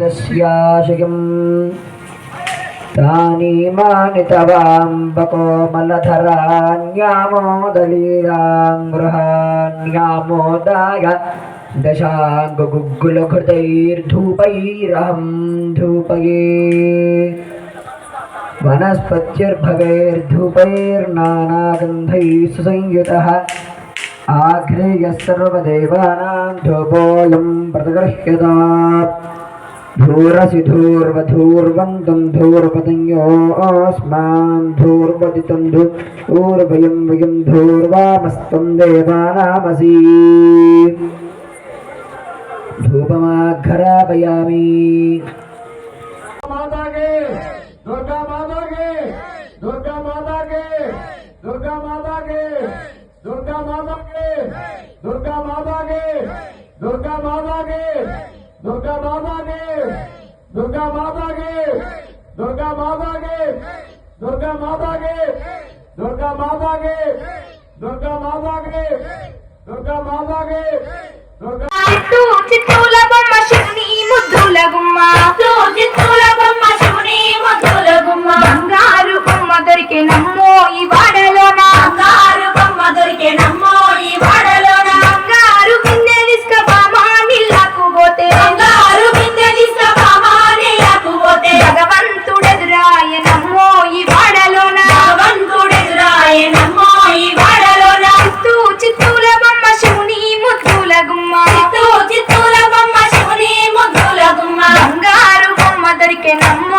तस्याशयम् तानीमानि तवाम्बकोमलधरान्यामोदलीलाङ्गृहान्यामोदाय दशाङ्गुगुग्गुलघृतैर्धूपैरहं धूपये वनस्पत्यर्भवैर्धूपैर्नानागन्धैः सुसंयुतः आघ्रेयः सर्वदेवानां धूपोऽयं प्रतगृह्यता धूरसि धूर्वधूर्वन्तं धूर्वदञ्योऽस्मान् धूर्वदितं धूर्वयं वयं धूर्वामस्तं देवानामसि धूपमाघरापयामि दुर्गा माता के। दुर्गा माता के। दुर्गा माता के। दुर्गा माता के। दुर्गा माता के। दुर्गा माता के। दुर्गा enamorado.